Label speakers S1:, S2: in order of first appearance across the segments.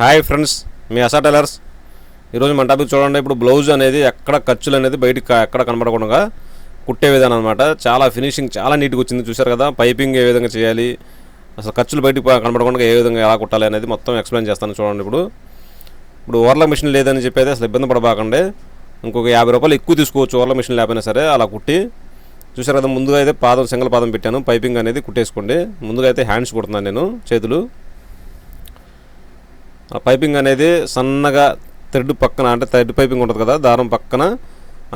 S1: Hi friends మీ Asa tailors. ఈరోజు మన టాపిక్ చూడండి ఇప్పుడు బ్లౌజ్ అనేది ఎక్కడ ఖర్చులు అనేది బయటకు ఎక్కడ కనబడకుండా కుట్టే విధానం అనమాట చాలా ఫినిషింగ్ చాలా నీట్గా వచ్చింది చూసారు కదా? పైపింగ్ ఏ విధంగా చేయాలి అసలు ఖర్చులు బయటకు కనబడకుండా ఏ విధంగా ఎలా కుట్టాలి అనేది మొత్తం ఎక్స్ప్లెయిన్ చేస్తాను చూడండి ఇప్పుడు. ఇప్పుడు ఓర్ల మిషన్ లేదని చెప్పేది అసలు ఇబ్బంది పడబాకండి. ఇంకొక యాభై రూపాయలు ఎక్కువ తీసుకోవచ్చు ఓర్ల మిషన్ లేకపోయినా సరే అలా కుట్టి. చూసారు కదా ముందుగా అయితే పాదం సింగల్ పాదం పెట్టాను. పైపింగ్ అనేది కుట్టేసుకోండి. ముందుగా అయితే హ్యాండ్స్ కుడుతున్నాను నేను చేతులు. ఆ పైపింగ్ అనేది సన్నగా థ్రెడ్ పక్కన అంటే థ్రెడ్ పైపింగ్ ఉంటుంది కదా దారం పక్కన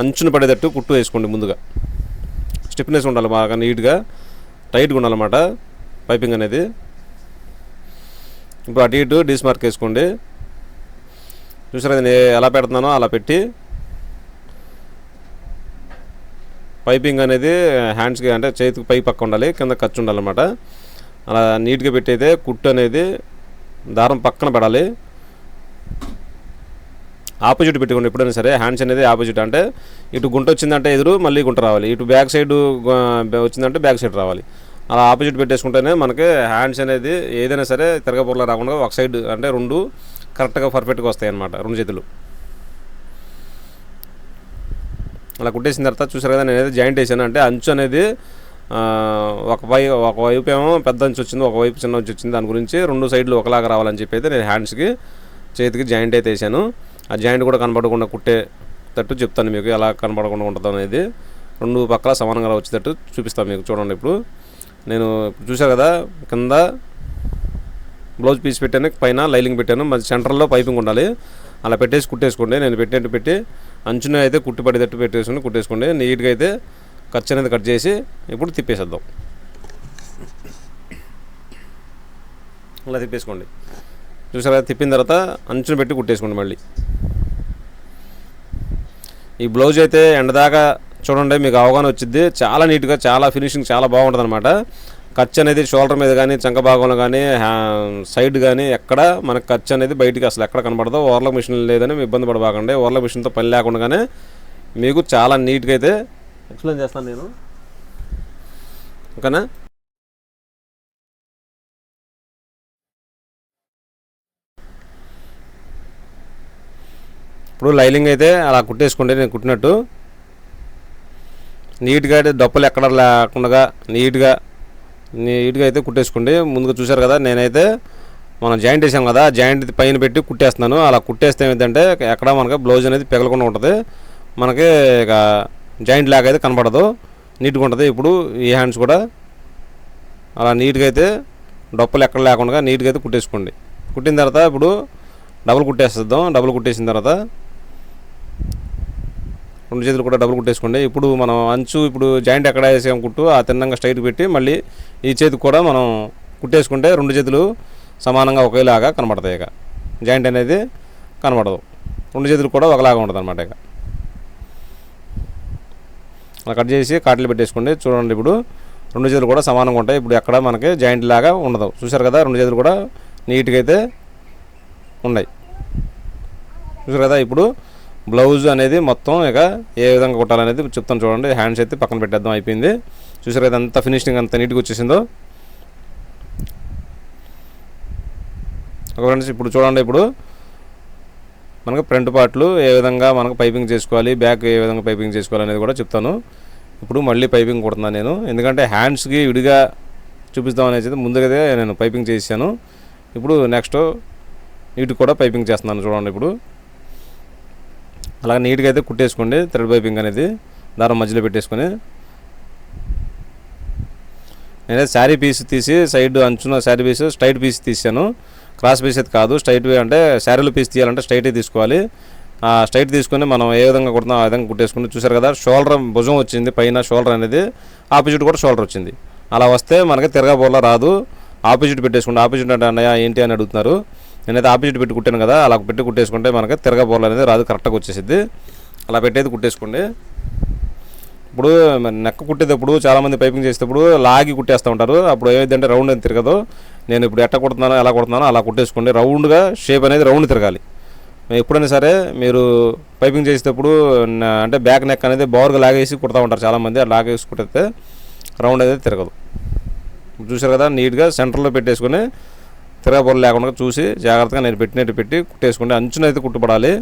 S1: అంచున పడేటట్టు కుట్టు వేసుకోండి ముందుగా. స్టిఫ్నెస్ ఉండాలి బాగా నీట్గా టైట్గా ఉండాలన్నమాట పైపింగ్ అనేది. ఇప్పుడు అటు ఇటు డీస్మార్క్ వేసుకోండి. చూసారా నేను ఎలా పెడుతున్నానో అలా పెట్టి. పైపింగ్ అనేది హ్యాండ్స్కి అంటే చేతికి పై పక్క ఉండాలి కింద ఖర్చు ఉండాలన్నమాట. అలా నీట్గా పెట్టయితే కుట్టు అనేది దారం పక్కన పడాలి. ఆపోజిట్ పెట్టుకోండి ఎప్పుడైనా సరే హ్యాండ్స్ అనేది ఆపోజిట్ అంటే ఇటు గుంట వచ్చిందంటే ఎదురు మళ్ళీ గుంట రావాలి. ఇటు బ్యాక్ సైడ్ వచ్చిందంటే బ్యాక్ సైడ్ రావాలి. అలా ఆపోజిట్ పెట్టేసుకుంటేనే మనకి హ్యాండ్స్ అనేది ఏదైనా సరే తిరగపూరలో రాకుండా ఒక సైడ్ అంటే రెండు కరెక్ట్గా పర్ఫెక్ట్గా వస్తాయి అన్నమాట రెండు చేతులు. అలా కుట్టేసిన తర్వాత చూసారు కదా నేనైతే జాయింట్ వేసాను. అంటే అంచు అనేది ఒక వై ఒక వైపు ఏమో పెద్ద అంచు వచ్చింది ఒకవైపు చిన్న అంచు వచ్చింది. దాని గురించి రెండు సైడ్లు ఒకలాగా రావాలని చెప్పి అయితే నేను హ్యాండ్స్కి చేతికి జాయింట్ అయితే వేసాను. ఆ జాయింట్ కూడా కనపడకుండా కుట్టే తట్టు చెప్తాను మీకు ఎలా కనపడకుండా ఉంటుంది అనేది. రెండు పక్కల సమానంగా వచ్చేటట్టు చూపిస్తాను మీకు చూడండి ఇప్పుడు. నేను చూసారు కదా కింద బ్లౌజ్ పీస్ పెట్టాను పైన లైలింగ్ పెట్టాను. మరి సెంటర్లో పైపింగ్ ఉండాలి. అలా పెట్టేసి కుట్టేసుకోండి. నేను పెట్టేట్టు పెట్టి అంచున అయితే కుట్టి పడేటట్టు పెట్టేసుకుని కుట్టేసుకోండి. నీట్గా అయితే ఖర్చు అనేది కట్ చేసి ఇప్పుడు తిప్పేసేద్దాం. అలా తిప్పేసుకోండి. చూసారా? తిప్పిన తర్వాత అంచున పెట్టి కుట్టేసుకోండి మళ్ళీ. ఈ బ్లౌజ్ అయితే ఎండదాకా చూడండి మీకు అవగాహన వచ్చింది చాలా నీట్గా చాలా ఫినిషింగ్ చాలా బాగుంటుంది అనమాట ఖర్చు అనేది షోల్డర్ మీద కానీ చంక భాగంలో కానీ సైడ్ కానీ ఎక్కడ మనకు ఖర్చు అనేది బయటికి అసలు ఎక్కడ కనబడదో. ఓవర్ల మిషన్ లేదని ఇబ్బంది పడబాకండి. ఓవర్ల మిషన్తో పని లేకుండానే మీకు చాలా నీట్గా అయితే ఎక్స్ప్లెయిన్ చేస్తాను నేను. ఓకేనా? ఇప్పుడు లైలింగ్ అయితే అలా కుట్టేసుకుంటే నేను కుట్టినట్టు. నీట్గా అయితే డప్పులు ఎక్కడ లేకుండా నీట్గా నీట్గా అయితే కుట్టేసుకోండి ముందుగా చూసారు కదా నేనైతే మనం జాయింట్ వేసాం కదా జాయింట్ పైన పెట్టి కుట్టేస్తున్నాను. అలా కుట్టేస్తే ఏంటంటే ఎక్కడ మనకి బ్లౌజ్ అనేది పెగలకుండా ఉంటుంది. మనకి ఇక జాయింట్ లాగా అయితే కనపడదు. నీట్గా ఉంటుంది. ఇప్పుడు ఈ హ్యాండ్స్ కూడా అలా నీట్గా అయితే డొప్పలు ఎక్కడ లేకుండా నీట్గా అయితే కుట్టేసుకోండి. కుట్టిన తర్వాత ఇప్పుడు డబుల్ కుట్టేస్తుందాం డబుల్ కుట్టేసిన తర్వాత రెండు చేతులు కూడా డబుల్ కుట్టేసుకోండి. ఇప్పుడు మనం అంచు ఇప్పుడు జాయింట్ ఎక్కడ వేసాం కుట్టు ఆ తిన్నంగా స్ట్రైట్ పెట్టి మళ్ళీ ఈ చేతికి కూడా మనం కుట్టేసుకుంటే రెండు చేతులు సమానంగా ఒకేలాగా కనబడతాయి ఇక. జాయింట్ అనేది కనబడదు. రెండు చేతులు కూడా ఒకలాగా ఉంటుంది అనమాట ఇక. అలా కట్ చేసి కాట్లు పెట్టేసుకోండి. చూడండి ఇప్పుడు రెండు చేతులు కూడా సమానంగా ఉంటాయి. ఇప్పుడు ఎక్కడ మనకి జాయింట్ లాగా ఉండదు. చూసారు కదా రెండు చేతులు కూడా నీట్గా అయితే ఉన్నాయి. చూసారు కదా ఇప్పుడు బ్లౌజ్ అనేది మొత్తం ఇక ఏ విధంగా కుట్టాలనేది చెప్తాను చూడండి. హ్యాండ్స్ అయితే పక్కన పెట్టేద్దాం అయిపోయింది. చూసారు కదా అంత ఫినిషింగ్ అంత నీట్గా వచ్చేసిందో. ఒక ఫ్రెండ్స్ ఇప్పుడు చూడండి ఇప్పుడు మనకు ఫ్రంట్ పార్ట్లు ఏ విధంగా మనకు పైపింగ్ చేసుకోవాలి బ్యాక్ ఏ విధంగా పైపింగ్ చేసుకోవాలి అనేది కూడా చెప్తాను. ఇప్పుడు మళ్ళీ పైపింగ్ కొడుతున్నాను నేను. ఎందుకంటే హ్యాండ్స్కి విడిగా చూపిస్తాం అనేది ముందుగానే నేను పైపింగ్ చేశాను ఇప్పుడు నెక్స్ట్ వీటికి కూడా పైపింగ్ చేస్తున్నాను చూడండి ఇప్పుడు. అలా నీట్గా అయితే కుట్టేసుకోండి థ్రెడ్ పైపింగ్ అనేది దారం మధ్యలో పెట్టేసుకొని. నేనే శారీ పీస్ తీసి సైడ్ అంచున శారీ పీస్ స్ట్రైట్ పీస్ తీసాను క్రాస్ పీస్ అయితే కాదు స్ట్రైట్ అంటే శారీలు పీస్ తీయాలంటే స్ట్రైట్ తీసుకోవాలి. ఆ స్ట్రైట్ తీసుకొని మనం ఏ విధంగా కుడతాం ఆ విధంగా కుట్టేసుకుని చూసారు కదా షోల్డర్ భుజం వచ్చింది పైన షోల్డర్ అనేది ఆపోజిట్ కూడా షోల్డర్ వచ్చింది. అలా వస్తే మనకి తిరగబోర్లా రాదు. ఆపోజిట్ పెట్టేసుకుంటే ఆపోజిట్ అంటే అన్నయ్య ఏంటి? అని అడుగుతున్నారు. నేనైతే ఆపోజిట్ పెట్టి కుట్టాను కదా అలా పెట్టి కుట్టేసుకుంటే మనకి తిరగబోర్లు అనేది రాదు కరెక్ట్గా వచ్చేసిద్ది. అలా పెట్టేది కుట్టేసుకోండి. ఇప్పుడు నెక్క కుట్టేటప్పుడు చాలామంది పైపింగ్ చేసేటప్పుడు లాగి కుట్టేస్తూ ఉంటారు. అప్పుడు ఏమైందంటే రౌండ్ అని తిరగదు. నేను ఇప్పుడు ఎట్ట కుడుతున్నానో ఎలా కుడుతున్నానో అలా కుట్టేసుకోండి. రౌండ్గా షేప్ అనేది రౌండ్ తిరగాలి. ఎప్పుడైనా సరే మీరు పైపింగ్ చేసేటప్పుడు అంటే బ్యాక్ నెక్ అనేది బోర్గా లాగేసి కుడతా ఉంటారు చాలామంది. అలా లాగేసి కుట్టితే రౌండ్ అనేది తిరగదు. చూసారు కదా నీట్గా సెంటర్లో పెట్టేసుకొని తిరగబొరలు లేకుండా చూసి జాగ్రత్తగా నేను పెట్టినట్టు పెట్టి కుట్టేసుకోండి. అంచునైతే అయితే కుట్టుపడాలి.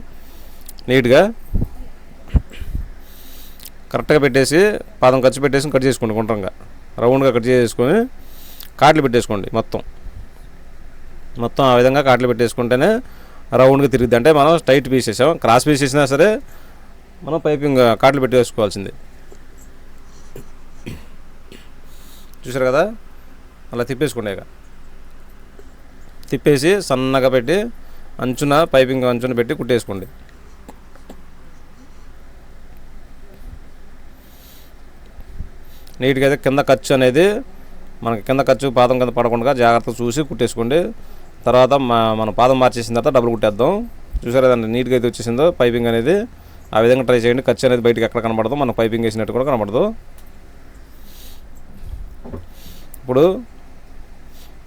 S1: నీట్గా కరెక్ట్గా పెట్టేసి పాదం ఖర్చు పెట్టేసి కట్ చేసుకోండి గుండ్రంగా. రౌండ్గా కట్ చేసుకొని కాట్లు పెట్టేసుకోండి మొత్తం. మొత్తం ఆ విధంగా కాట్లు పెట్టేసుకుంటేనే రౌండ్గా తిరుగుద్ది. అంటే మనం టైట్ పీస్ చేసాం. క్రాస్ పీస్ చేసినా సరే మనం పైపింగ్ కాట్లు పెట్టేసుకోవాల్సింది. చూసారు కదా? అలా తిప్పేసుకోండి ఇక. తిప్పేసి సన్నగా పెట్టి అంచున పైపింగ్ అంచున పెట్టి కుట్టేసుకోండి. నీట్గా అయితే కింద ఖర్చు అనేది మనకి కింద ఖర్చు పాదం కింద పడకుండా జాగ్రత్తగా చూసి కుట్టేసుకోండి. తర్వాత మా మన పాదం మార్చేసిన తర్వాత డబ్బులు కుట్టేద్దాం. చూసారా దాన్ని నీట్గా అయితే వచ్చేసిందో పైపింగ్ అనేది. ఆ విధంగా ట్రై చేయండి. ఖర్చు అనేది బయటకు ఎక్కడ కనబడదు మనం పైపింగ్ వేసినట్టు కూడా కనబడదు. ఇప్పుడు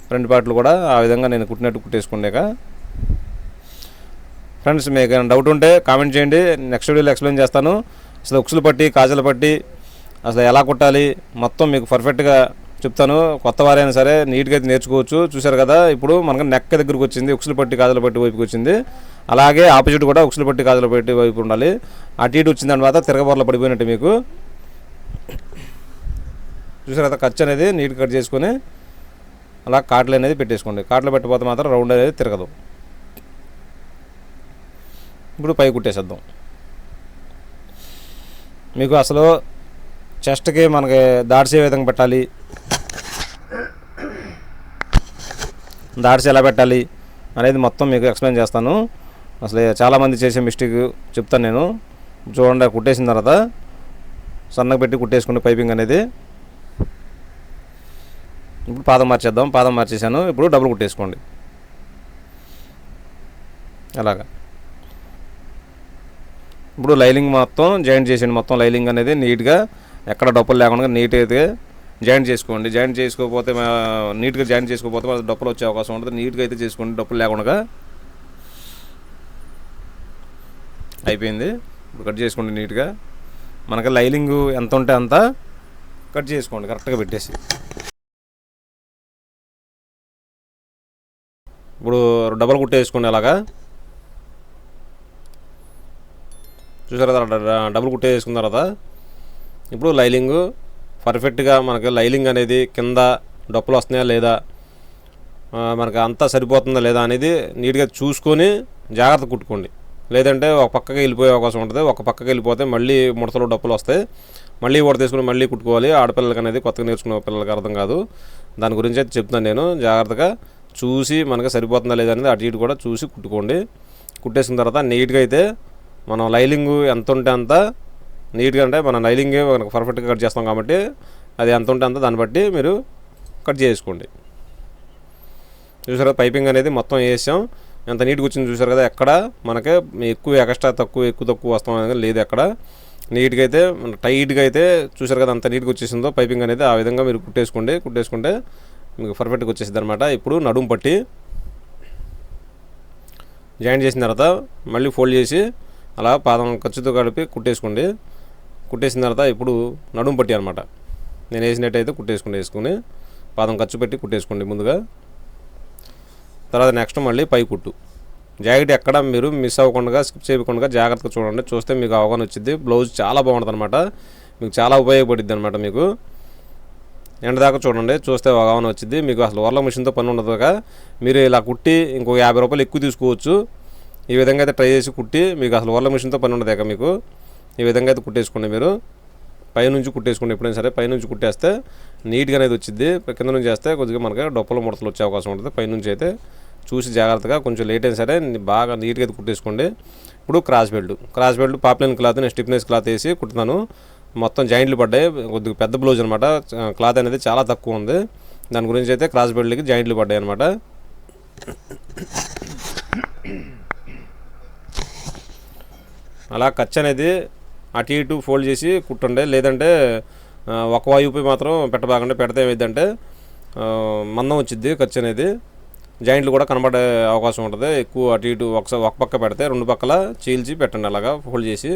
S1: ఫ్రంట్ పార్ట్లు కూడా ఆ విధంగా నేను కుట్టినట్టు కుట్టేసుకునేక ఫ్రెండ్స్ మీకు ఏమైనా డౌట్ ఉంటే కామెంట్ చేయండి. నెక్స్ట్ వీడియోలో ఎక్స్ప్లెయిన్ చేస్తాను. అసలు ఉక్సులు పట్టి కాజలు పట్టి అసలు ఎలా కుట్టాలి? మొత్తం మీకు పర్ఫెక్ట్గా చెప్తాను. కొత్త వారైనా సరే నీట్గా అయితే నేర్చుకోవచ్చు. చూశారు కదా ఇప్పుడు మనకు నెక్క దగ్గరకు వచ్చింది ఉక్సులు పట్టి కాజల పట్టి వైపుకి వచ్చింది. అలాగే ఆపోజిట్ కూడా ఉక్సులు పట్టి కాజల పట్టి వైపు ఉండాలి. అటు ఇటు వచ్చిన తర్వాత తిరగబొరలు పడిపోయినట్టు మీకు. చూసారు కదా ఖర్చు అనేది నీట్ కట్ చేసుకొని అలా కాట్లు అనేది పెట్టేసుకోండి. కాట్లు పెట్టిపోతే మాత్రం రౌండ్ అనేది తిరగదు. ఇప్పుడు పై కుట్టేసేద్దాం. మీకు అసలు చెస్ట్కి మనకి దాడిసే విధంగా పెట్టాలి? దాడిసి ఎలా పెట్టాలి అనేది మొత్తం మీకు ఎక్స్ప్లెయిన్ చేస్తాను. అసలు చాలామంది చేసే మిస్టేక్ చెప్తాను నేను. చూడండి కుట్టేసిన తర్వాత సన్నగా పెట్టి కుట్టేసుకోండి పైపింగ్ అనేది. ఇప్పుడు పాదం మార్చేద్దాం. పాదం మార్చేసాను ఇప్పుడు డబుల్ కుట్టేసుకోండి. అలాగా. ఇప్పుడు లైలింగ్ మొత్తం జాయింట్ చేసాను మొత్తం లైలింగ్ అనేది నీట్గా ఎక్కడ డొప్పలు లేకుండా నీట్ అయితే జాయింట్ చేసుకోండి. జాయింట్ చేసుకోకపోతే నీట్గా జాయింట్ చేసుకోకపోతే వాళ్ళ డొప్పలు వచ్చే అవకాశం ఉంటుంది నీట్గా అయితే చేసుకోండి. డొప్పలు లేకుండా అయిపోయింది. ఇప్పుడు కట్ చేసుకోండి నీట్గా. మనకి లైలింగ్ ఎంత ఉంటే అంత కట్ చేసుకోండి. కరెక్ట్గా పెట్టేసి. ఇప్పుడు డబల్ కుట్టేసుకోండి అలాగా చూసారా కదా డబుల్ కుట్టే వేసుకున్న తర్వాత ఇప్పుడు లైలింగ్ పర్ఫెక్ట్గా మనకి లైలింగ్ అనేది కింద డప్పులు వస్తున్నాయా లేదా? మనకి అంతా సరిపోతుందా లేదా అనేది నీట్గా చూసుకొని జాగ్రత్త కుట్టుకోండి. లేదంటే ఒక పక్కకి వెళ్ళిపోయే అవకాశం ఉంటుంది. ఒక పక్కకి వెళ్ళిపోతే మళ్ళీ ముడతలు డప్పులు వస్తాయి. మళ్ళీ ఊడ తీసుకుని మళ్ళీ కుట్టుకోవాలి. ఆడపిల్లలకి అనేది కొత్తగా నేర్చుకునే పిల్లలకి అర్థం కాదు. దాని గురించి అయితే చెప్తున్నాను నేను. జాగ్రత్తగా చూసి మనకి సరిపోతుందా లేదా అనేది అటు ఇటు కూడా చూసి కుట్టుకోండి. కుట్టేసిన తర్వాత నీట్గా అయితే మనం లైలింగ్ ఎంత ఉంటే అంత నీట్గా అంటే మన నైలింగే మనకు పర్ఫెక్ట్గా కట్ చేస్తాం కాబట్టి అది ఎంత ఉంటే అంత దాన్ని బట్టి మీరు కట్ చేసుకోండి. చూసారా? పైపింగ్ అనేది మొత్తం వేసాం. ఎంత నీట్గా వచ్చింది చూసారు కదా? ఎక్కడ మనకి ఎక్కువ ఎక్స్ట్రా తక్కువ ఎక్కువ తక్కువ వస్తాం అనేది లేదు ఎక్కడ. నీట్గా అయితే టైట్గా అయితే చూసారు కదా అంత నీట్గా వచ్చేసిందో పైపింగ్ అనేది ఆ విధంగా మీరు కుట్టేసుకోండి. కుట్టేసుకుంటే మీకు పర్ఫెక్ట్గా వచ్చేసింది అనమాట ఇప్పుడు నడుము పట్టి జాయింట్ చేసిన తర్వాత మళ్ళీ ఫోల్డ్ చేసి అలా పాదం ఖర్చుతో కలిపి కుట్టేసుకోండి. కుట్టేసిన తర్వాత ఇప్పుడు నడుము పట్టి అనమాట నేను వేసినట్టయితే కుట్టేసుకుని వేసుకుని పాదం ఖర్చు పెట్టి కుట్టేసుకోండి ముందుగా. తర్వాత నెక్స్ట్ మళ్ళీ పై కుట్టు. జాకెట్ ఎక్కడ మీరు మిస్ అవ్వకుండా స్కిప్ చేయకుండా జాగ్రత్తగా చూడండి. చూస్తే మీకు అవగాహన వచ్చింది బ్లౌజ్ చాలా బాగుంటుంది అనమాట మీకు చాలా ఉపయోగపడుద్ది అనమాట మీకు. ఎండ దాకా చూడండి. చూస్తే అవగాహన వచ్చింది మీకు అసలు ఓర్ల మిషన్తో పని ఉండదు మీరు ఇలా కుట్టి ఇంకో యాభై రూపాయలు ఎక్కువ తీసుకోవచ్చు. ఈ విధంగా అయితే ట్రై చేసి కుట్టి మీకు అసలు ఓర్ల మిషన్తో పని ఉండదు మీకు. ఈ విధంగా అయితే కుట్టేసుకోండి మీరు. పైనుంచి కుట్టేసుకోండి ఎప్పుడైనా సరే. పైనుంచి కుట్టేస్తే నీట్గా అనేది వచ్చింది కింద నుంచి చేస్తే కొద్దిగా మనకి డొప్పలు ముడతలు వచ్చే అవకాశం ఉంటుంది. పైనుంచి అయితే చూసి జాగ్రత్తగా కొంచెం లేట్ అయినా సరే బాగా నీట్గా అయితే కుట్టేసుకోండి. ఇప్పుడు cross belt. Cross belt poplin cloth నేను స్టిఫ్నెస్ క్లాత్ వేసి కుట్టుతాను మొత్తం జాయింట్లు పడ్డాయి. కొద్దిగా పెద్ద బ్లౌజ్ అనమాట క్లాత్ అనేది చాలా తక్కువ ఉంది. దాని గురించి అయితే క్రాస్ బెల్ట్కి జాయింట్లు పడ్డాయి అనమాట అలా ఖర్చు అనేది అటు ఇటు ఫోల్డ్ చేసి కుట్టండి. లేదంటే ఒక వాయుపై మాత్రం పెట్టబాకండి. పెడితే ఏమైందంటే మందం వచ్చింది ఖర్చు అనేది. జాయింట్లు కూడా కనబడే అవకాశం ఉంటుంది. ఎక్కువ అటు ఇటు ఒకసారి ఒక పక్క పెడితే రెండు పక్కల చీల్చి పెట్టండి. అలాగా ఫోల్డ్ చేసి.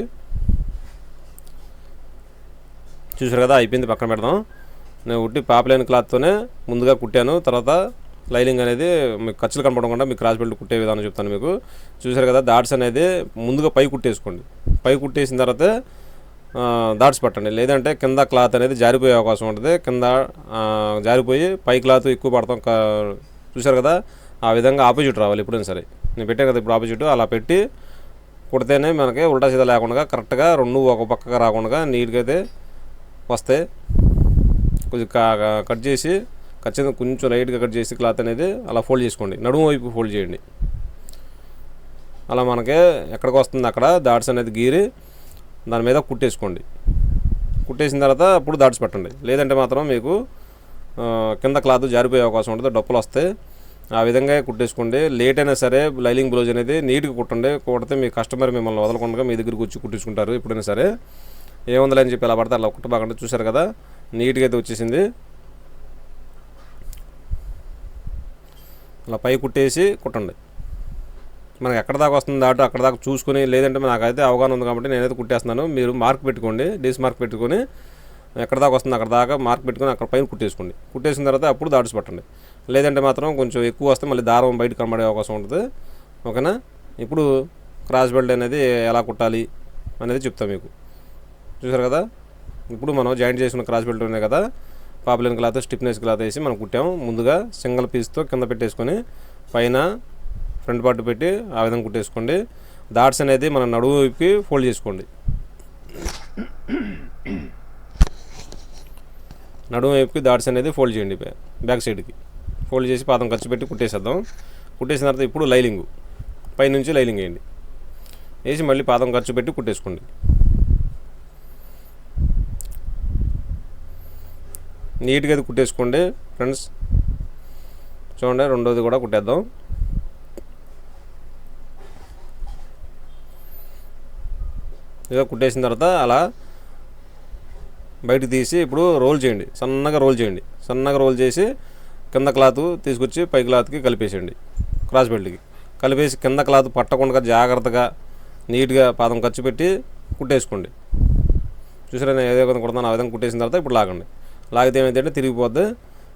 S1: చూసారు కదా అయిపోయింది పక్కన పెడదాం. నేను ఉట్టి పాపలేని క్లాత్తోనే ముందుగా కుట్టాను. తర్వాత లైలింగ్ అనేది మీకు ఖర్చులు కనపడకుండా మీకు క్రాస్ బెల్ట్ కుట్టే విధానం చెప్తాను మీకు. చూసారు కదా డాట్స్ అనేది ముందుగా పై కుట్టేసుకోండి. పై కుట్టేసిన తర్వాత దాట్స్ పట్టండి. లేదంటే కింద క్లాత్ అనేది జారిపోయే అవకాశం ఉంటుంది. కింద జారిపోయి పై క్లాత్ ఎక్కువ పడతాం చూసారు కదా ఆ విధంగా ఆపోజిట్ రావాలి ఎప్పుడైనా సరే. నేను పెట్టాను కదా ఇప్పుడు ఆపోజిట్ అలా పెట్టి కుడితేనే మనకి ఉల్టా సీదా లేకుండా కరెక్ట్గా రెండు ఒక పక్కగా రాకుండా నీట్గా అయితే వస్తాయి కొంచెం కట్ చేసి ఖచ్చితంగా కొంచెం లైట్గా కట్ చేసి క్లాత్ అనేది అలా ఫోల్డ్ చేసుకోండి. నడుము వైపు ఫోల్డ్ చేయండి. అలా మనకి ఎక్కడికి వస్తుంది అక్కడ దాట్స్ అనేది గీరి దాని మీద కుట్టేసుకోండి. కుట్టేసిన తర్వాత అప్పుడు దాట్స్ పెట్టండి. లేదంటే మాత్రం మీకు కింద క్లాత్ జారిపోయే అవకాశం ఉంటుంది. డొప్పలు వస్తాయి ఆ విధంగా కుట్టేసుకోండి. లేట్ అయినా సరే లైలింగ్ బ్లౌజ్ అనేది నీట్గా కుట్టండి. కుడితే మీ కస్టమర్ మిమ్మల్ని వదలకుండా మీ దగ్గరికి వచ్చి కుట్టించుకుంటారు. ఎప్పుడైనా సరే ఏముందని చెప్పి ఎలా పడితే అలా కుట్టబాకండి. చూసారు కదా? నీట్గా అయితే వచ్చేసింది. అలా పై కుట్టేసి కుట్టండి. మనకి ఎక్కడ దాకా వస్తుంది దాటు అక్కడ దాకా చూసుకుని లేదంటే నాకైతే అవగాహన ఉంది కాబట్టి నేనైతే కుట్టేస్తున్నాను. మీరు మార్క్ పెట్టుకోండి డేస్ మార్క్ పెట్టుకొని ఎక్కడ దాకా వస్తుంది అక్కడ దాకా మార్క్ పెట్టుకొని అక్కడ పైన కుట్టేసుకోండి. కుట్టేసిన తర్వాత అప్పుడు దాడ్స్ పట్టండి లేదంటే మాత్రం కొంచెం ఎక్కువ వస్తే మళ్ళీ దారం బయట కనబడే అవకాశం ఉంటుంది. ఓకేనా? ఇప్పుడు క్రాస్ బెల్ట్ అనేది ఎలా కుట్టాలి అనేది చెప్తాను మీకు. చూసారు కదా? ఇప్పుడు మనం జాయింట్ చేసుకున్న క్రాస్ బెల్ట్ ఉన్నాయి కదా? పాపులర్ క్లాత్ స్టిఫ్నెస్ క్లాత్ వేసి మనం కుట్టాము. ముందుగా సింగిల్ పీస్తో కింద పెట్టేసుకొని పైన ఫ్రంట్ పార్ట్ పెట్టి ఆ విధంగా కుట్టేసుకోండి. దాట్స్ అనేది మన నడువు వైపుకి ఫోల్డ్ చేసుకోండి. నడుము వైపుకి డాట్స్ అనేది ఫోల్డ్ చేయండి బ్యాక్ సైడ్కి. ఫోల్డ్ చేసి పాదం ఖర్చు పెట్టి కుట్టేసేద్దాం. కుట్టేసిన తర్వాత ఇప్పుడు లైలింగు పైనుంచి లైలింగ్ వేయండి. వేసి మళ్ళీ పాదం ఖర్చు పెట్టి కుట్టేసుకోండి. నీట్గా అది కుట్టేసుకోండి ఫ్రెండ్స్. చూడండి రెండోది కూడా కుట్టేద్దాం. ఇక కుట్టేసిన తర్వాత అలా బయటకు తీసి ఇప్పుడు రోల్ చేయండి. సన్నగా రోల్ చేయండి. సన్నగా రోల్ చేసి కింద క్లాత్ తీసుకొచ్చి పై క్లాత్కి కలిపేసేయండి. క్రాస్ బెల్ట్కి. కలిపేసి కింద క్లాత్ పట్టకుండా జాగ్రత్తగా నీట్గా పాదం ఖర్చు పెట్టి కుట్టేసుకోండి. చూసారా నేను ఏదో విధంగా కుడతాను ఆ విధంగా కుట్టేసిన తర్వాత ఇప్పుడు లాగండి. లాగితే ఏమైందంటే తిరిగిపోద్ది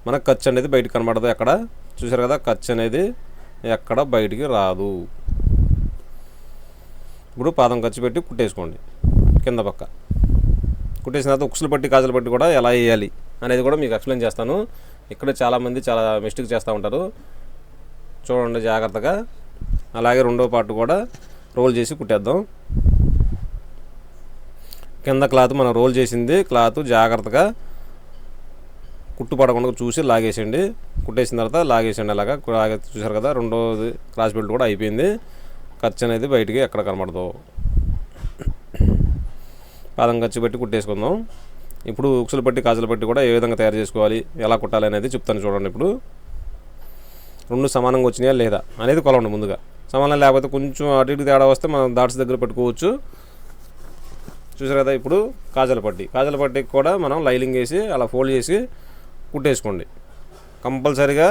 S1: మనకు ఖర్చు అనేది బయటకు కనబడదు ఎక్కడ? చూసారు కదా ఖర్చు అనేది ఎక్కడ బయటికి రాదు. ఇప్పుడు పాదం ఖర్చు పెట్టి కుట్టేసుకోండి కింద పక్క. కుట్టేసిన తర్వాత ఉక్సులు పట్టి కాజులు పట్టి కూడా ఎలా వేయాలి అనేది కూడా మీకు ఎక్స్ప్లెయిన్ చేస్తాను. ఇక్కడ చాలామంది చాలా మిస్టేక్ చేస్తూ ఉంటారు. చూడండి జాగ్రత్తగా. అలాగే రెండో పార్ట్ కూడా రోల్ చేసి కుట్టేద్దాం. కింద క్లాత్ మనం రోల్ చేసింది క్లాత్ జాగ్రత్తగా కుట్టు పడకుండా చూసి లాగేసేయండి కుట్టేసిన తర్వాత లాగేసేయండి అలాగా. లాగే చూసారు కదా రెండోది క్రాస్ బెల్ట్ కూడా అయిపోయింది. ఖర్చు అనేది బయటికి ఎక్కడ కనబడదు. పాదం ఖర్చు పెట్టి కుట్టేసుకుందాం. ఇప్పుడు ఉక్సులు పట్టి కాజులు పట్టి కూడా ఏ విధంగా తయారు చేసుకోవాలి ఎలా కుట్టాలి అనేది చెప్తాను చూడండి ఇప్పుడు. రెండు సమానంగా వచ్చినాయా లేదా అనేది కొలవండి ముందుగా. సమానం లేకపోతే కొంచెం అటు ఇటు తేడా వస్తే మనం దాట్స్ దగ్గర పెట్టుకోవచ్చు. చూసారు కదా ఇప్పుడు కాజల పట్టి. కాజల పట్టికి కూడా మనం లైలింగ్ వేసి అలా ఫోల్డ్ చేసి కుట్టేసుకోండి. కంపల్సరిగా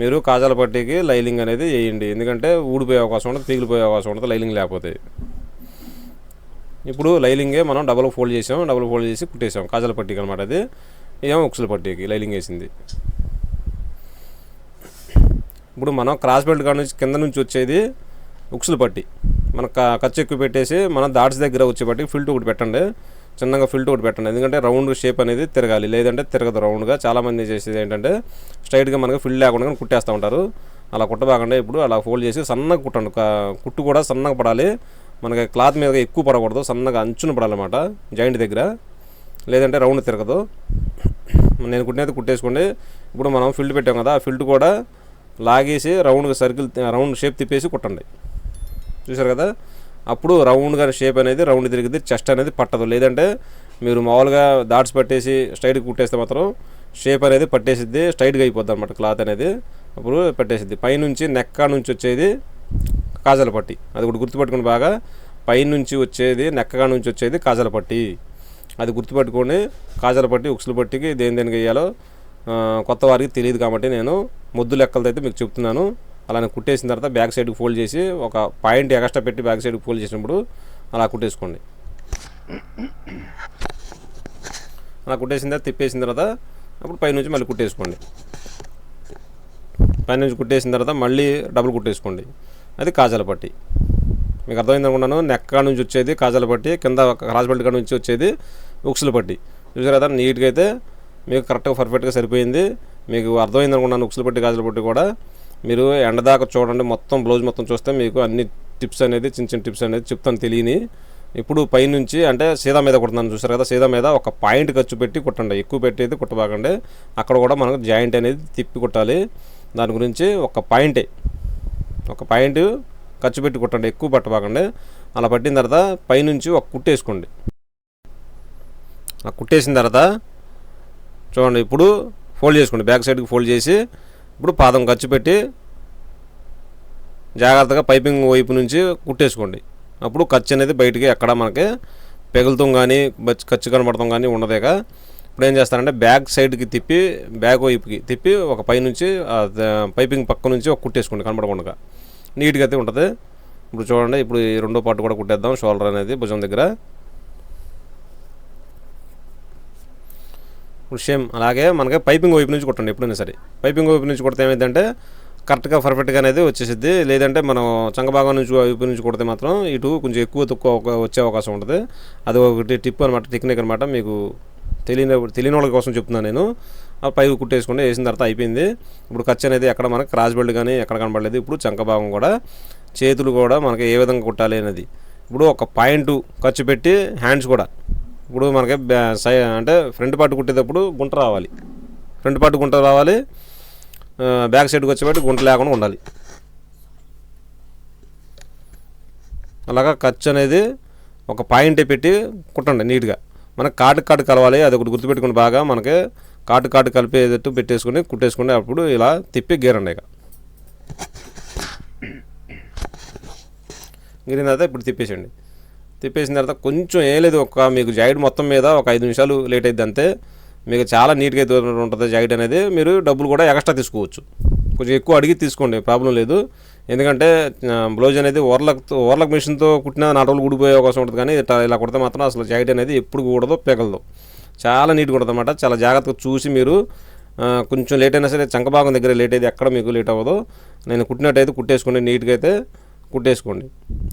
S1: మీరు కాజాల పట్టీకి లైలింగ్ అనేది వేయండి ఎందుకంటే ఊడిపోయే అవకాశం ఉంటుంది పీగిలిపోయే అవకాశం ఉంటుంది లైలింగ్ లేకపోతే. ఇప్పుడు లైలింగే మనం డబుల్ ఫోల్డ్ చేసాం డబుల్ ఫోల్డ్ చేసి కుట్టేసాం. కాజాల పట్టీకి అనమాట అది. ఏమో ఉక్సుల పట్టీకి లైలింగ్ వేసింది. ఇప్పుడు మనం క్రాస్ బెల్ట్ కాడ నుంచి కింద నుంచి వచ్చేది ఉక్సులు పట్టి. మన ఖర్చు ఎక్కువ పెట్టేసి మనం దాట్స్ దగ్గర వచ్చే పట్టి ఫిల్ట్ ఒకటి పెట్టండి. చిన్నగా ఫిల్ట్ ఒకటి పెట్టండి. ఎందుకంటే రౌండ్ షేప్ అనేది తిరగాలి. లేదంటే తిరగదు రౌండ్గా. చాలామంది చేసేది ఏంటంటే స్ట్రైట్గా మనకి ఫిల్ లేకుండా కానీ కుట్టేస్తూ ఉంటారు. అలా కుట్టబాకండి ఇప్పుడు అలా ఫోల్డ్ చేసి సన్నగా కుట్టండి. కుట్టు కూడా సన్నగా పడాలి. మనకి క్లాత్ మీద ఎక్కువ పడకూడదు. సన్నగా అంచున పడాలన్నమాట జాయింట్ దగ్గర. లేదంటే రౌండ్ తిరగదు. నేను కుట్టినది కుట్టేసుకోండి. ఇప్పుడు మనం ఫిల్ట్ పెట్టాం కదా ఆ ఫిల్ట్ కూడా లాగేసి రౌండ్గా సర్కిల్ రౌండ్ షేప్ తిప్పేసి కుట్టండి. చూసారు కదా? అప్పుడు రౌండ్గా షేప్ అనేది రౌండ్ తిరిగితే చెస్ట్ అనేది పట్టదు. లేదంటే మీరు మామూలుగా దాట్స్ పట్టేసి స్ట్రైట్గా కుట్టేస్తే మాత్రం షేప్ అనేది పట్టేసిద్ది స్ట్రైట్గా అయిపోద్ది అనమాట క్లాత్ అనేది. అప్పుడు పట్టేసిద్ది. పైనుంచి నెక్క నుంచి వచ్చేది కాజల పట్టి. అది కూడా గుర్తుపెట్టుకుని బాగా. పైనుంచి వచ్చేది నెక్కగా నుంచి వచ్చేది కాజల పట్టి. అది గుర్తుపెట్టుకొని కాజల పట్టి ఉక్సులు పట్టికి దేని దేనికి వేయాలో కొత్త వారికి తెలియదు కాబట్టి నేను ముద్దు లెక్కలతో అయితే మీకు చెప్తున్నాను. అలానే కుట్టేసిన తర్వాత బ్యాక్ సైడ్కి ఫోల్డ్ చేసి ఒక పాయింట్ ఎక్స్ట్రా పెట్టి బ్యాక్ సైడ్కి ఫోల్డ్ చేసినప్పుడు అలా కుట్టేసుకోండి. అలా కుట్టేసిన తర్వాత తిప్పేసిన తర్వాత అప్పుడు పైనుంచి మళ్ళీ కుట్టేసుకోండి. పైన నుంచి కుట్టేసిన తర్వాత మళ్ళీ డబుల్ కుట్టేసుకోండి. అది కాజాల పట్టి. మీకు అర్థమైంది అనుకున్నాను నెక్ కాడ నుంచి వచ్చేది కాజాల పట్టి కింద క్రాస్ బెల్ట్ కాడ నుంచి వచ్చేది ఉక్సుల పట్టి. చూసారు కదా నీట్గా అయితే మీకు కరెక్ట్గా పర్ఫెక్ట్గా సరిపోయింది. మీకు అర్థమైంది అనుకున్నాను ఉక్సుల పట్టి గాజుల పట్టి కూడా. మీరు ఎండ దాకా చూడండి మొత్తం బ్లౌజ్ మొత్తం చూస్తే మీకు అన్ని టిప్స్ అనేది చిన్న చిన్న టిప్స్ అనేది చెప్తాను తెలియని. ఇప్పుడు పైనుంచి అంటే సీదా మీద కుడుతున్నాను చూసారు కదా? సీదా మీద ఒక పాయింట్ ఖర్చు పెట్టి కుట్టండి. ఎక్కువ పెట్టేది కుట్టబాకండి. అక్కడ కూడా మనకు జాయింట్ అనేది తిప్పి కుట్టాలి. దాని గురించి ఒక పాయింటే ఒక పాయింట్ ఖర్చు పెట్టి కుట్టండి ఎక్కువ పట్టబాకండి. అలా పట్టిన తర్వాత పైనుంచి ఒక కుట్టేసుకోండి ఆ కుట్టేసిన తర్వాత చూడండి ఇప్పుడు ఫోల్డ్ చేసుకోండి. బ్యాక్ సైడ్కి ఫోల్డ్ చేసి ఇప్పుడు పాదం ఖర్చు పెట్టి జాగ్రత్తగా పైపింగ్ వైపు నుంచి కుట్టేసుకోండి. అప్పుడు ఖర్చు అనేది బయటికి ఎక్కడ మనకి పెగులుతాం కానీ బచ్- ఖర్చు కనబడతాం కానీ ఉండదేక ఇప్పుడు ఏం చేస్తారంటే బ్యాక్ సైడ్కి తిప్పి బ్యాక్ వైపుకి తిప్పి ఒక పై నుంచి పైపింగ్ పక్క నుంచి ఒక కుట్టేసుకోండి కనబడకుండా. నీట్గా అయితే ఉంటుంది. ఇప్పుడు చూడండి ఇప్పుడు ఈ రెండో పార్ట్ కూడా కుట్టేద్దాం షోల్డర్ అనేది భుజం దగ్గర. ఇప్పుడు సేమ్ అలాగే మనకి పైపింగ్ వైపు నుంచి కొట్టండి ఎప్పుడైనా సరే. పైపింగ్ వైపు నుంచి కొడితే ఏమైందంటే కరెక్ట్గా పర్ఫెక్ట్గా అనేది వచ్చేసిద్ది. లేదంటే మనం చంగభాగం నుంచి వైపు నుంచి కొడితే మాత్రం ఇటు కొంచెం ఎక్కువ తక్కువ వచ్చే అవకాశం ఉంటుంది. అది ఒకటి టిప్ అనమాట టెక్నిక్ అనమాట మీకు తెలియని తెలియని వాళ్ళ కోసం చెప్తున్నాను నేను. ఆ కుట్టేసుకుంటే వేసిన తర్వాత అయిపోయింది. ఇప్పుడు ఖర్చు అనేది ఎక్కడ మనకి క్రాస్ బెల్ట్ కానీ ఎక్కడ కనబడలేదు. ఇప్పుడు చంకభాగం కూడా చేతులు కూడా మనకి ఏ విధంగా కుట్టాలి అనేది. ఇప్పుడు ఒక పాయింట్ ఖర్చు పెట్టి హ్యాండ్స్ కూడా ఇప్పుడు మనకి బ్యా- సై అంటే ఫ్రంట్ పార్ట్ కుట్టేటప్పుడు గుంట రావాలి. ఫ్రంట్ పార్ట్ గుంట రావాలి. బ్యాక్ సైడ్కి వచ్చేబట్టి గుంట లేకుండా ఉండాలి. అలాగా ఖర్చు అనేది ఒక పాయింట్ పెట్టి కుట్టండి నీట్గా. మనకి కాటు కాటు కలవాలి. అది ఒకటి గుర్తుపెట్టుకుని బాగా. మనకి కాటు కాటు కలిపేటట్టు పెట్టేసుకుని కుట్టేసుకుని అప్పుడు ఇలా తిప్పి గీరండి ఇక. గీరిన తర్వాత ఇప్పుడు తిప్పేసండి తిప్పేసిన తర్వాత కొంచెం వేయలేదు ఒక మీకు జాకెట్ మొత్తం మీద ఒక ఐదు నిమిషాలు లేట్ అయింది అంతే. మీకు చాలా నీట్గా అయితే ఉంటుంది జాకెట్ అనేది. మీరు డబ్బులు కూడా ఎక్స్ట్రా తీసుకోవచ్చు. కొంచెం ఎక్కువ అడిగి తీసుకోండి ప్రాబ్లం లేదు. ఎందుకంటే బ్లౌజ్ అనేది ఓర్లకు ఓర్లక్ మిషన్తో కుట్టిన నాలుగు రోజులు ఊడిపోయే అవకాశం ఉంటుంది కానీ ఇలా కుడితే మాత్రం అసలు జాకెట్ అనేది ఎప్పుడు కూడదు పెగలదు. చాలా నీట్గా ఉంటుంది అనమాట చాలా జాగ్రత్తగా చూసి మీరు కొంచెం లేట్ అయినా సరే చంకభాగం దగ్గర లేట్ అయితే ఎక్కడ మీకు లేట్ అవ్వదు. నేను కుట్టినట్టయితే కుట్టేసుకోండి నీట్గా అయితే కుట్టేసుకోండి.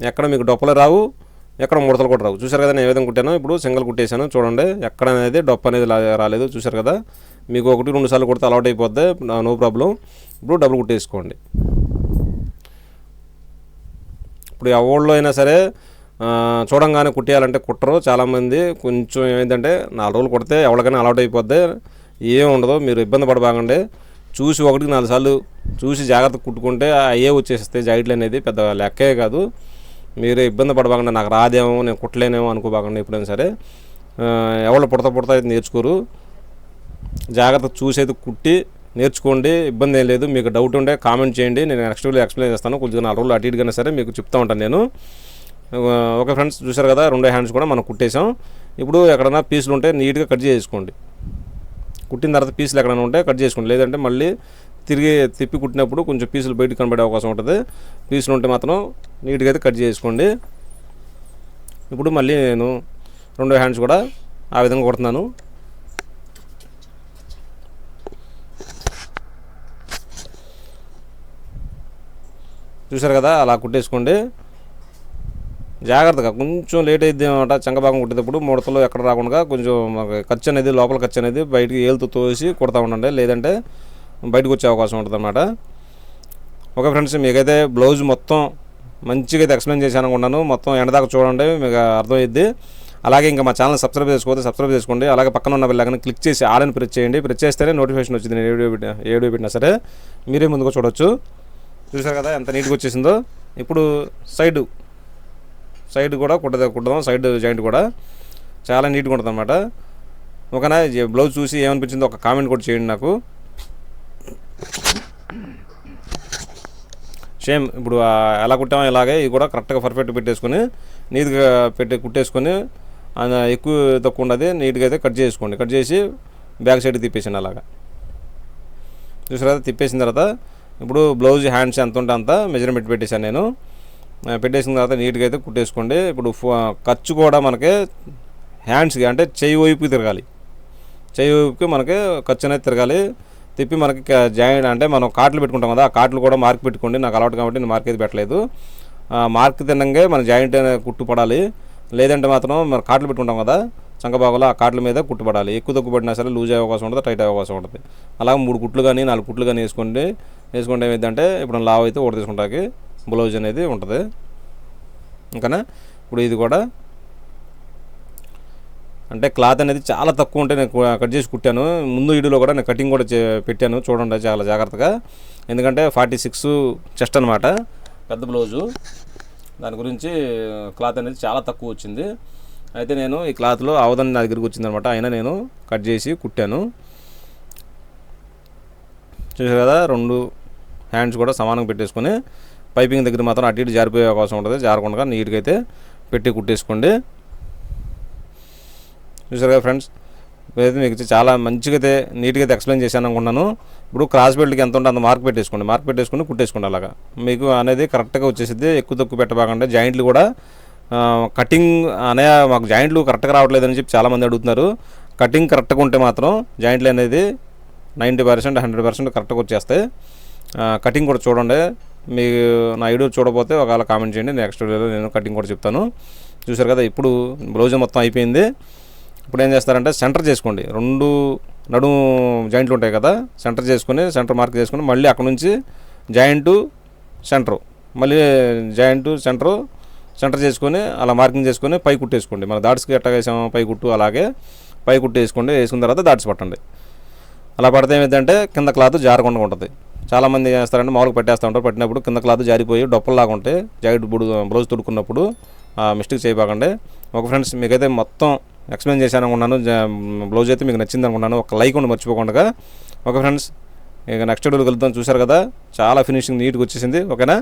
S1: ఎక్కడ మీకు డొప్పలు రావు ఎక్కడ ముడతలు కూడా రావు. చూసారు కదా నేను ఏ విధంగా కుట్టాను? ఇప్పుడు సింగిల్ కుట్టేశాను. చూడండి ఎక్కడ అనేది డొప్ప అనేది రాలేదు. చూసారు కదా? మీకు ఒకటి రెండు సార్లు కుడితే అలవాట్ అయిపోద్ది. No problem. ఇప్పుడు డబ్బులు కుట్టేసుకోండి. ఇప్పుడు ఎవరిలో అయినా సరే చూడంగానే కుట్టేయాలంటే కుట్టరు. చాలామంది కొంచెం ఏంటంటే నాలుగు రోజులు కుడితే ఎవరికైనా అలవాటు అయిపోద్ది. ఏం ఉండదు. మీరు ఇబ్బంది పడబాగండి చూసి ఒకటికి నాలుగు సార్లు చూసి జాగ్రత్త కుట్టుకుంటే అయ్యే వచ్చేస్తాయి జాయిట్లు అనేది పెద్ద లెక్కే కాదు. మీరే ఇబ్బంది పడబాకండి నాకు రాదేమో నేను కుట్టలేనేమో అనుకోబాకండి ఎప్పుడైనా సరే. ఎవరు పుడతా పుడతా అయితే నేర్చుకోరు. జాగ్రత్త చూసి అయితే కుట్టి నేర్చుకోండి ఇబ్బంది ఏం లేదు. మీకు డౌట్ ఉంటే కామెంట్ చేయండి నేను నెక్స్ట్ వీడియో ఎక్స్ప్లెయిన్ చేస్తాను. కొద్దిగా నాలుగు రోజులు అటు ఇటుకైనా సరే మీకు చెప్తా ఉంటాను నేను. ఓకే ఫ్రెండ్స్ చూసారు కదా రెండో హ్యాండ్స్ కూడా మనం కుట్టేసాం ఇప్పుడు ఎక్కడైనా పీసులు ఉంటే నీట్గా కట్ చేసుకోండి కుట్టిన తర్వాత పీసులు ఎక్కడైనా ఉంటే కట్ చేసుకోండి. లేదంటే మళ్ళీ తిరిగి తిప్పి కుట్టినప్పుడు కొంచెం పీసులు బయటకు కనబడే అవకాశం ఉంటుంది. పీసులు ఉంటే మాత్రం నీట్గా అయితే కట్ చేసుకోండి ఇప్పుడు మళ్ళీ నేను రెండు హ్యాండ్స్ కూడా ఆ విధంగా కుడుతున్నాను. చూసారు కదా అలా కుట్టేసుకోండి. జాగ్రత్తగా కొంచెం లేట్ అయింది అనమాట చంగభాగం కుట్టేటప్పుడు ముడతలు ఎక్కడ రాకుండా కొంచెం ఖర్చు అనేది లోపల ఖర్చు అనేది బయటికి ఏలుతూ తోసి కుడతా ఉండండి. లేదంటే బయటకు వచ్చే అవకాశం ఉంటుంది అనమాట ఓకే ఫ్రెండ్స్ మీకైతే బ్లౌజ్ మొత్తం మంచిగా అయితే ఎక్స్ప్లెయిన్ చేశాను అనుకున్నాను మొత్తం ఎండదాకా చూడండి మీకు అర్థమైద్ది. అలాగే ఇంకా మా ఛానల్ సబ్స్క్రైబ్ చేసుకోతే సబ్స్క్రైబ్ చేసుకోండి. అలాగే పక్కన ఉన్న బెల్ క్లిక్ చేసి ఆడని ప్రెస్ చేయండి. ప్రెస్ చేస్తేనే నోటిఫికేషన్ వచ్చింది నేను ఏడు పెట్టిన ఏడు పెట్టినా సరే. మీరే ముందుగా చూడొచ్చు. చూసారు కదా ఎంత నీట్గా వచ్చేసిందో. ఇప్పుడు సైడ్ సైడ్ కూడా కుట్టద కుట్టదాం. సైడ్ జాయింట్ కూడా చాలా నీట్గా ఉంటుంది అనమాట ఓకేనా బ్లౌజ్ చూసి ఏమనిపించిందో ఒక కామెంట్ కూడా చేయండి నాకు. సేమ్ ఇప్పుడు ఎలా కుట్టామో ఇలాగే ఇది కూడా కరెక్ట్గా పర్ఫెక్ట్ పెట్టేసుకొని నీట్గా పెట్టి కుట్టేసుకొని ఎక్కువ తక్కువ ఉన్నది నీట్గా అయితే కట్ చేసుకోండి. కట్ చేసి బ్యాక్ సైడ్ తిప్పేసాను అలాగా. చూసారా తిప్పేసిన తర్వాత ఇప్పుడు బ్లౌజ్ హ్యాండ్స్ ఎంత ఉంటే అంత మెజర్మెంట్ పెట్టేశాను నేను. పెట్టేసిన తర్వాత నీట్గా అయితే కుట్టేసుకోండి. ఇప్పుడు ఖర్చు కూడా మనకి హ్యాండ్స్కి అంటే చెయ్యి వైపుకి తిరగాలి. చెయ్యి వైపుకి మనకి ఖర్చు అనేది తిరగాలి. తిప్పి మనకి జాయింట్ అంటే మనం కాట్లు పెట్టుకుంటాం కదా ఆ కార్ట్లు కూడా మార్క్ పెట్టుకోండి. నాకు అలవాటు కాబట్టి నేను మార్క్ అయితే పెట్టలేదు. మార్క్ తినంగా మన జాయింట్ కుట్టుపడాలి. కుట్టు పడాలి లేదంటే మాత్రం మనం కాట్లు పెట్టుకుంటాం కదా చంకబాగులో ఆ కార్ట్ల మీద కుట్టుపడాలి. ఎక్కువ తక్కువ సరే లూజ్ అయ్యే అవకాశం ఉంటుంది టైట్ అయ్యే అవకాశం ఉంటుంది అలాగే మూడు కుట్లు కానీ నాలుగు కుట్లు కానీ వేసుకోండి. వేసుకుంటే ఏమైందంటే ఇప్పుడు లావ్ అయితే ఓడ తీసుకుంటాకి బ్లౌజ్ అనేది ఉంటుంది. ఇంకనా ఇప్పుడు ఇది కూడా అంటే క్లాత్ అనేది చాలా తక్కువ ఉంటే నేను కట్ చేసి కుట్టాను. ముందు ఇడిలో కూడా నేను కటింగ్ కూడా చే- పెట్టాను. చూడండి చాలా జాగ్రత్తగా. ఎందుకంటే ఫార్టీ సిక్స్ చెస్ట్ అనమాట పెద్ద బ్లౌజు. దాని గురించి క్లాత్ అనేది చాలా తక్కువ వచ్చింది. అయితే నేను ఈ క్లాత్లో అవదని నా దగ్గరికి వచ్చిందనమాట అయినా నేను కట్ చేసి కుట్టాను. చూసారు కదా రెండు హ్యాండ్స్ కూడా సమానంగా పెట్టేసుకొని పైపింగ్ దగ్గర మాత్రం అటు ఇటు జారిపోయే అవకాశం ఉంటుంది. జారకుండా నీట్గా అయితే పెట్టి కుట్టేసుకోండి. చూసారు కదా ఫ్రెండ్స్ అయితే మీకు చాలా మంచిగా అయితే నీట్గా అయితే ఎక్స్ప్లెయిన్ చేశాను అనుకున్నాను ఇప్పుడు క్రాస్ బెల్ట్కి ఎంత ఉంటే అంత మార్క్ పెట్టేసుకోండి. మార్క్ పెట్టేసుకుని కుట్టేసుకోండి అలాగా. మీకు అనేది కరెక్ట్గా వచ్చేసింది ఎక్కువ తక్కువ పెట్టబాకండి. జాయింట్లు కూడా కటింగ్ అనే మాకు జాయింట్లు కరెక్ట్గా రావట్లేదని చెప్పి చాలామంది అడుగుతున్నారు. కటింగ్ కరెక్ట్గా ఉంటే మాత్రం జాయింట్లు అనేది నైంటీ పర్సెంట్ హండ్రెడ్ పర్సెంట్ కరెక్ట్గా వచ్చేస్తాయి. కటింగ్ కూడా చూడండి. మీకు నా వీడియో చూడకపోతే ఒకవేళ కామెంట్ చేయండి. నెక్స్ట్ వీడియోలో నేను కటింగ్ కూడా చెప్తాను. చూసారు కదా ఇప్పుడు బ్లౌజ్ మొత్తం అయిపోయింది. ఇప్పుడు ఏం చేస్తారంటే సెంటర్ చేసుకోండి. రెండు నడుము జాయింట్లు ఉంటాయి కదా సెంటర్ చేసుకుని సెంటర్ మార్క్ చేసుకుని మళ్ళీ అక్కడ నుంచి జాయింట్ సెంటరు. మళ్ళీ జాయింట్ సెంటరు సెంటర్ చేసుకొని అలా మార్కింగ్ చేసుకొని పై కుట్టేసుకోండి మన దాట్స్కి ఎట్టా వేసామో పై కుట్టు అలాగే పై కుట్టు వేసుకోండి. వేసుకున్న తర్వాత దాట్స్ పట్టండి. అలా పడితే ఏమైందంటే కింద క్లాత్ జారకుండా ఉంటుంది. చాలామంది ఏం చేస్తారంటే మామూలుగా పెట్టేస్తూ ఉంటారు. పెట్టినప్పుడు కింద క్లాత్ జారిపోయి డొప్పల్లాగా ఉంటాయి జాకెట్ బుడు బ్లౌజ్ తొడుక్కున్నప్పుడు మిస్టేక్ చేయబాకండి. ఒక ఫ్రెండ్స్ మీకైతే మొత్తం ఎక్స్ప్లెయిన్ చేశాను అనుకున్నాను బ్లౌజ్ అయితే మీకు నచ్చింది అనుకున్నాను ఒక లైక్ ఉండి మర్చిపోకుండా. ఓకే ఫ్రెండ్స్ ఇక నెక్స్ట్ వీడియోకి వెళ్తాం చూశారు కదా? చాలా ఫినిషింగ్ నీట్గా వచ్చేసింది. ఓకేనా?